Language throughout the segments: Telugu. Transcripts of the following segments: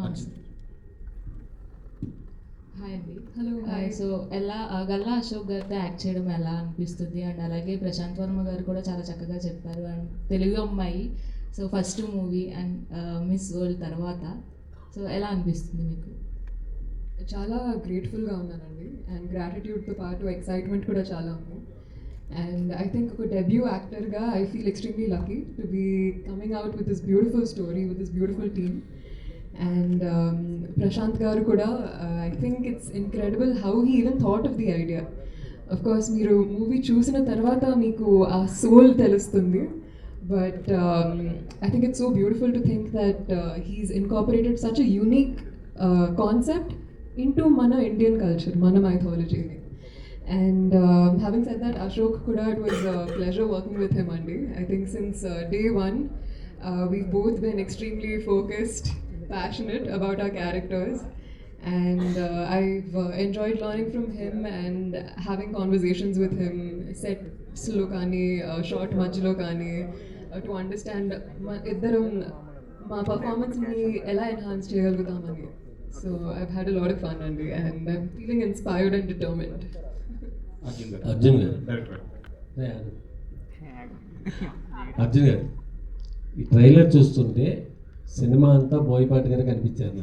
హాయ్ అండి. Hello hi. సో ఎలా గల్లా అశోక్ గారితో యాక్ట్ చేయడం ఎలా అనిపిస్తుంది? అండ్ అలాగే ప్రశాంత్ వర్మ గారు కూడా చాలా చక్కగా చెప్పారు. అండ్ తెలుగు అమ్మాయి. So first movie and miss world తర్వాత. సో ఎలా అనిపిస్తుంది మీకు? చాలా గ్రేట్ఫుల్గా ఉన్నానండి. అండ్ గ్రాటిట్యూడ్తో పాటు ఎక్సైట్మెంట్ కూడా చాలా ఉంది. అండ్ ఐ థింక్ ఒక డెబ్యూ యాక్టర్గా I feel extremely lucky to be coming out with this beautiful story with this beautiful team. And Prashanth గారు కూడా uh, I think it's incredible how he even thought of the idea of course మీరు మూవీ చూసిన తర్వాత మీకు ఆ సోల్ తెలుస్తుంది but I think it's so beautiful to think that he's incorporated such a unique concept into మన ఇండియన్ కల్చర్ మన మైథాలజీని and having said that Ashok కూడా it was pleasure working with him అండి I think since day one we both been extremely focused Passionate about our characters. And uh, I've uh, enjoyed learning from him and having conversations with him sets లో కానీ షార్ట్ మధ్యలో కానీ uh, to understand ఇద్దరం మా పర్ఫార్మెన్స్ని ఎలా enhance చేయగలుగుతామని so I've had lot of fun అండి and I'm feeling inspired and determined Arjun garu. Arjun garu ఈ ట్రైలర్ చూస్తుంటే సినిమా అంతా బోయపాటి గారికి కనిపించారు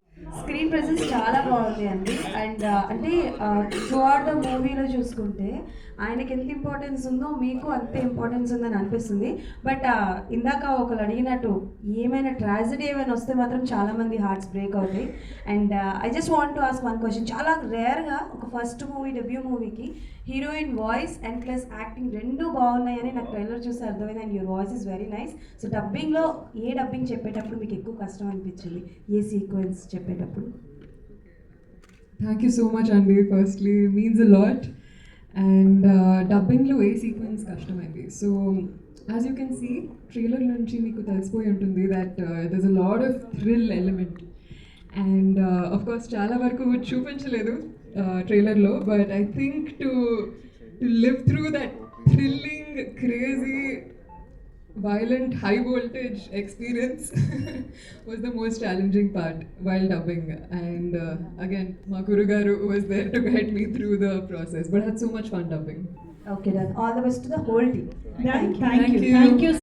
స్క్రీన్ ప్రెసెన్స్ చాలా బాగుంది అండి. అండ్ అంటే త్రూఅవుట్ ద మూవీలో చూసుకుంటే ఆయనకి ఎంత ఇంపార్టెన్స్ ఉందో మీకు అంతే ఇంపార్టెన్స్ ఉందని అనిపిస్తుంది. బట్ ఇందాక ఒకరు అడిగినట్టు ఏమైనా ట్రాజడీ ఏమైనా వస్తే మాత్రం చాలామంది హార్ట్స్ బ్రేక్ అవుతాయి. And I just want to ask one question చాలా రేర్గా ఒక ఫస్ట్ మూవీ డెబ్యూ మూవీకి heroine voice and plus acting రెండు బాగున్నాయని నాకు ట్రైలర్ చూస్తే అర్థమైంది. And your voice is very nice. So డబ్బింగ్లో ఏ డబ్బింగ్ చెప్పేటప్పుడు మీకు ఎక్కువ కష్టం అనిపించింది? ఏ సీక్వెన్స్ చెప్పేటప్పుడు? థ్యాంక్ యూ సో మచ్ అండి firstly means a lot and డబ్బింగ్లో ఏ సీక్వెన్స్ కష్టమైంది? So as you can see trailer నుంచి మీకు తెలిసిపోయి ఉంటుంది that there's a lot of thrill element and of course చాలా వరకు చూపించలేదు ట్రైలర్లో but I think to to live through that thrilling crazy violent high voltage experience was the most challenging part while dubbing and uh, again Makuru Garu was there to guide me through the process but I had so much fun dubbing okay then all the best to the whole team thank, thank you. Thank you. Thank you.